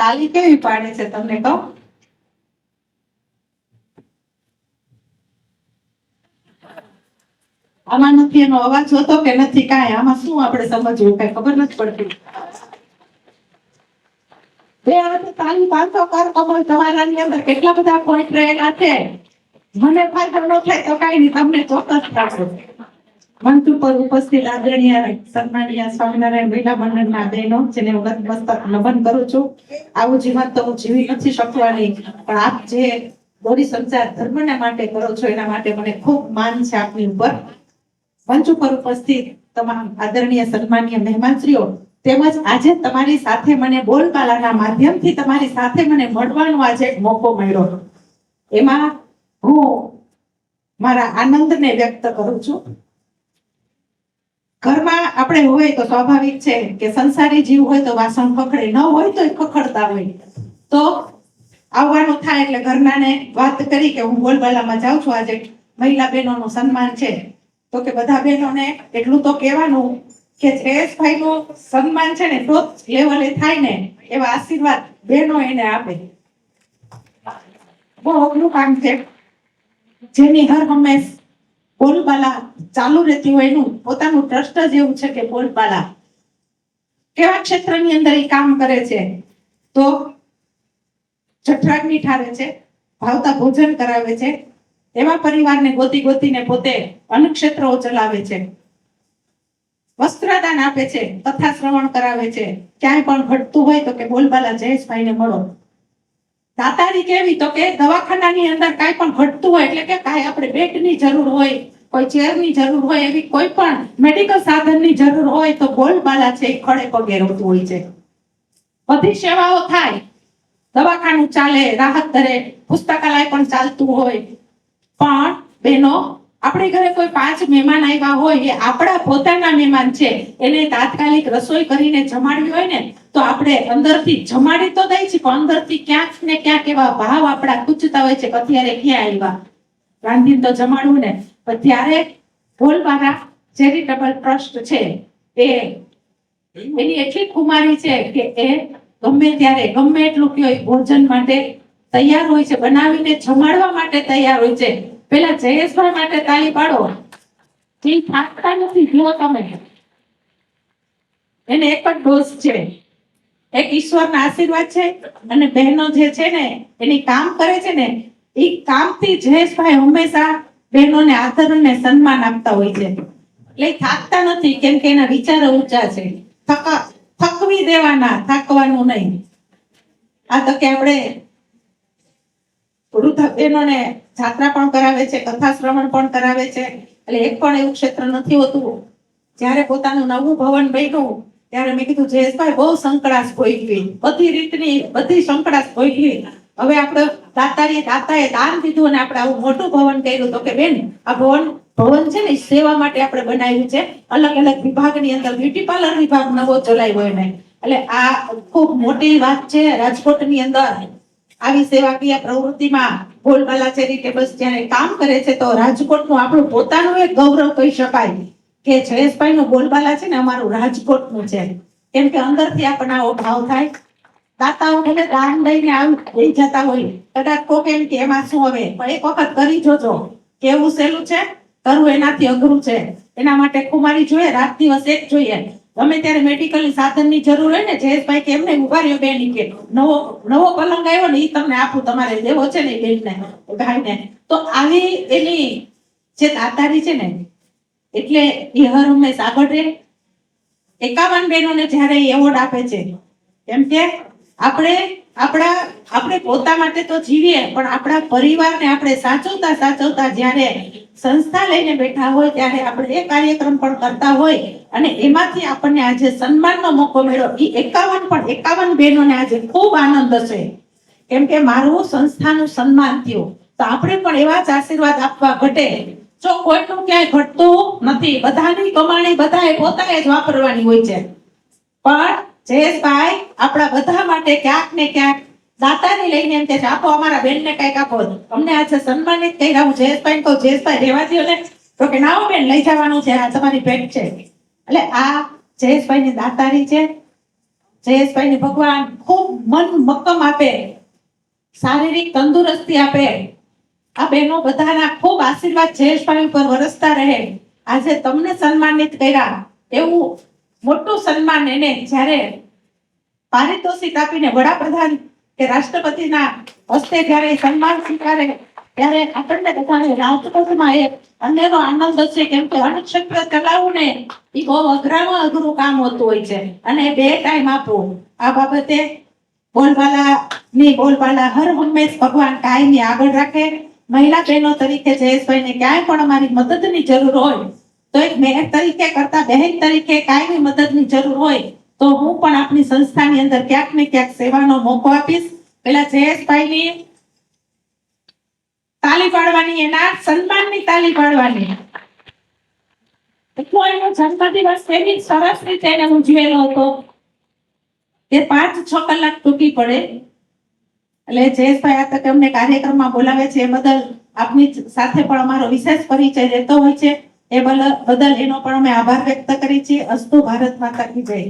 તાલી કેવી પાડે છે તમને કહું? આમાં નથી એનો અવાજ હોતો કે નથી કાંઈ? આમાં શું આપણે સમજવું? કઈ ખબર નથી પડતી. બે હાથે તાલી પાંચસો કર કમળ તમારાની અંદર કેટલા બધા પોઈન્ટ રહેલા છે? મને ફાયદો ન થાય તો કાંઈ નહીં, તમને ચોક્કસ થશે મંચ ઉપર ઉપસ્થિત આદરણીય સન્માનીય સ્વામિનારાયણ મહિલા મંડળના બહેનો, જેને હું મસ્તક નમન કરું છું, આવું જીવન તો હું જીવી નથી શકવાની, પણ આપ જે દોરી સંચાર ધર્મના માટે કરો છો, એના માટે મને ખૂબ માન છે આપની ઉપર. મંચ ઉપર ઉપસ્થિત તમામ આદરણીય સન્માનીય મહેમાનશ્રીઓ, તેમજ આજે તમારી સાથે મને બોલબાલાના માધ્યમથી તમારી સાથે મને મળવાનો આજે મોકો મળ્યો. એમાં હું મારા આનંદને વ્યક્ત કરું છું. ઘરમાં આપણે હોય તો સ્વાભાવિક છે કે સંસારી જીવ હોય તો વાસણ ખખડે ન હોય તો ખખડતા હોય. તો આવવાનું થાય એટલે ઘરનાને વાત કરી કે હું બોલબાલામાં જાઉં છું, આજે મહિલા બહેનોનું સન્માન છે. તો કે બધા બહેનોને એટલું તો કહેવાનું કે જયેશભાઈનું સન્માન છે ને ટોપ લેવલે થાય ને એવા આશીર્વાદ બહેનો એને આપે. બહુ અઘરું કામ છે. જેની હર હંમેશ બોલબાલા ચાલુ રહેતી હોય એનું પોતાનું ટ્રસ્ટ જ એવું છે કે બોલબાલા. કેવા ક્ષેત્રની અંદર એ કામ કરે છે? તો જઠરાગ્નિ ઠારે છે, ભાવતા ભોજન કરાવે છે, એવા પરિવારને ગોતી ગોતીને પોતે અન્નક્ષેત્રો ચલાવે છે. વસ્ત્રદાન આપે છે, કથા શ્રવણ કરાવે છે. ક્યાંય પણ ઘટતું હોય તો કે બોલબાલા જયેશભાઈને મળો. દાતારી કેવી તો કે દવાખાનાની અંદર કાંઈ પણ ઘટતું હોય એટલે કે કાંઈ આપણે બેડની જરૂર હોય કોઈ ચેરની જરૂર હોય એવી કોઈ પણ મેડિકલ સાધનની જરૂર હોય તો ગોલબાલા છે એ ખડે પગે રોતું હોય છે. બધી સેવાઓ થાય. દવાખાનું ચાલે, રાહત દરે પુસ્તકાલય પણ ચાલતું હોય. પણ બેનો આપણે ઘરે કોઈ પાંચ મહેમાન આવ્યા હોય, એ આપણા પોતાના મહેમાન છે, એને તાત્કાલિક રસોઈ કરીને જમાડવી હોય ને, તો આપણે અંદરથી જમાડી તો દઈ છીએ, પણ અંદરથી ક્યાંક ને ક્યાંક એવા ભાવ આપણા ખૂંચતા હોય છે કે અત્યારે ક્યાં આવ્યા. રાંધીને તો જમાડવું ને. ત્યારે ભોલવાળા ચેરિટેબલ ટ્રસ્ટ છે એ એની એટલી કુમારી છે કે એ ગમે ત્યારે, ગમે એટલું કયો ભોજન માટે તૈયાર હોય છે, બનાવીને જમાડવા માટે તૈયાર હોય છે. પેલા જયેશભાઈ માટે તાલી પાડો. એ થાકતા નથી, જુઓ તમે. એને એક જ ડોઝ છે. એક ઈશ્વરના આશીર્વાદ છે અને બહેનો જે છે ને, એની કામ કરે છે ને એ કામથી જયેશભાઈ હંમેશા બહેનોને આદર અને સન્માન આપતા હોય છે. એટલે થાકતા નથી, કેમ કે એના વિચારો ઊંચા છે. થકા, થકવી દેવાના, થાકવાનું નહીં. આ તકે આપણે વૃદ્ધ બહેનોને જાત્રા પણ કરાવે છે, કથા શ્રવણ પણ કરાવે છે. એટલે એક પણ એવું ક્ષેત્ર નથી હોતું. જ્યારે પોતાનું નવું ભવન બન્યું, ત્યારે મેં કીધું, જયેશભાઈ બહુ સંકળાશ ભોગવી. બધી રીતની બધી સંકળાશ ભોગવી. હવે આપણે દાતારીએ તાતાએ દાન દીધું અને આપણે આવું મોટું ભવન કર્યું. તો કે બેન, આ ભવન ભવન છે ને સેવા માટે આપણે બનાવ્યું છે. અલગ અલગ વિભાગની અંદર બ્યુટી પાર્લર વિભાગ નવો ચલાવ્યો એને. એટલે આ ખૂબ મોટી વાત છે રાજકોટની અંદર. આવી સેવાકીય પ્રવૃત્તિમાં ગોલબાલા ચેરિટેબલ્સ જ્યારે કામ કરે છે, તો રાજકોટનું આપણું પોતાનું એક ગૌરવ કહી શકાય કે જયેશભાઈનું નું બોલબાલા છે ને, અમારું રાજકોટનું છે. કેમ કે અંદરથી આપણને આવો ભાવ થાય. દાતાઓ ભલે દાન લઈને આવી લઈ જતા હોય. કદાચ કોક એમ કે, એમાં શું હવે? પણ એક વખત કરી જોજો. કેવું સહેલું છે? કરવું એનાથી અઘરું છે. એના માટે કુમારી જોઈએ, રાત દિવસ એક જોઈએ. ગમે ત્યારે મેડિકલ સાધનની જરૂર હોય ને, જયેશભાઈ કે એમને ઊભા રહ્યો બેન કે, નવો નવો પલંગ આવ્યો ને એ તમને આપું, તમારે દેવો છે ને બેનને, ભાઈને. તો આવી એની જે દાતારી છે ને, એટલે એ હર હંમેશ આગળ રહે. એકાવન બહેનોને જ્યારે એવોર્ડ આપે છે કેમ કે આપણે, આપણા, આપણે પોતા માટે તો જીવીએ, પણ આપણા પરિવારને આપણે સાચવતા સાચવતા જ્યારે સંસ્થા લઈને બેઠા હોય, ત્યારે આપણે એ કાર્યક્રમ પણ કરતા હોય અને એમાંથી આપણને આજે સન્માનનો મોકો મળ્યો. એ એકાવન પણ, એકાવન બહેનોને આજે ખૂબ આનંદ હશે. કેમ કે મારું સંસ્થાનું સન્માન થયું. તો આપણે પણ એવા જ આશીર્વાદ આપવા ઘટે. જો કોઈનું ક્યાંય ઘટતું નથી, બધાની કમાણી બધાએ પોતાએ જ વાપરવાની હોય છે. પણ જયેશભાઈ, આપણા બધા માટે ક્યાંક ને ક્યાંક દાતાને લઈને એમ કે છે, આપો અમારા બેનને કંઈક આપો. અમને આજે સન્માનિત કર્યા હું જયેશભાઈ કહું, જયેશભાઈ રહેવા દો ને તો કે ના બેન, લઈ જવાનું છે, આ તમારી ભેટ છે. એટલે આ જયેશભાઈ ની દાતારી છે. જયેશભાઈને ભગવાન ખૂબ મન મક્કમ આપે, શારીરિક તંદુરસ્તી આપે. આ બહેનો બધાના ખૂબ આશીર્વાદ જયેશભાઈ ઉપર વરસતા રહે. આજે તમને સન્માનિત કર્યા. એવું મોટું સન્માન એને જ્યારે પારિતોષિક આપીને વડાપ્રધાન કે રાષ્ટ્રપતિના હસ્તે જ્યારે સન્માન સ્વીકારે, ત્યારે આપણને બધાને રાજકોટમાં એક અનેરો આનંદ હશે કેમ કે અન્નક્ષેત્ર ચલાવવું ને એ બહુ અઘરામાં અઘરું કામ હોતું હોય છે. અને બે ટાઈમ આપવું આ બાબતે બોલબાલા ની બોલબાલા હર હંમેશ ભગવાન કાયમી આગળ રાખે. મહિલા બહેનો તરીકે જયેશભાઈને ક્યાંય પણ અમારી મદદની જરૂર હોય, તો એક બહેન તરીકે કરતા બહેન તરીકે કાયમી મદદની જરૂર હોય તો હું પણ આપની સંસ્થાની અંદર ક્યાંક ને ક્યાંક સેવાનો મોકો આપીશ. પેલા જયેશભાઈની તાલી પાડવાની, એના સન્માનની તાલી પાડવાની. એટલો એનો જન્મદિવસ એવી સરસ રીતે એને ઉજવેલો હતો એ પાંચ છ કલાક તૂટી પડે. એટલે જયેશભાઈ આ તકે અમને કાર્યક્રમમાં બોલાવે છે એ બદલ આપની સાથે પણ અમારો વિશેષ પરિચય રહેતો હોય છે. એ બદલ એનો પણ અમે આભાર વ્યક્ત કરી છીએ. અસ્તુ ભારત માતા કી જય.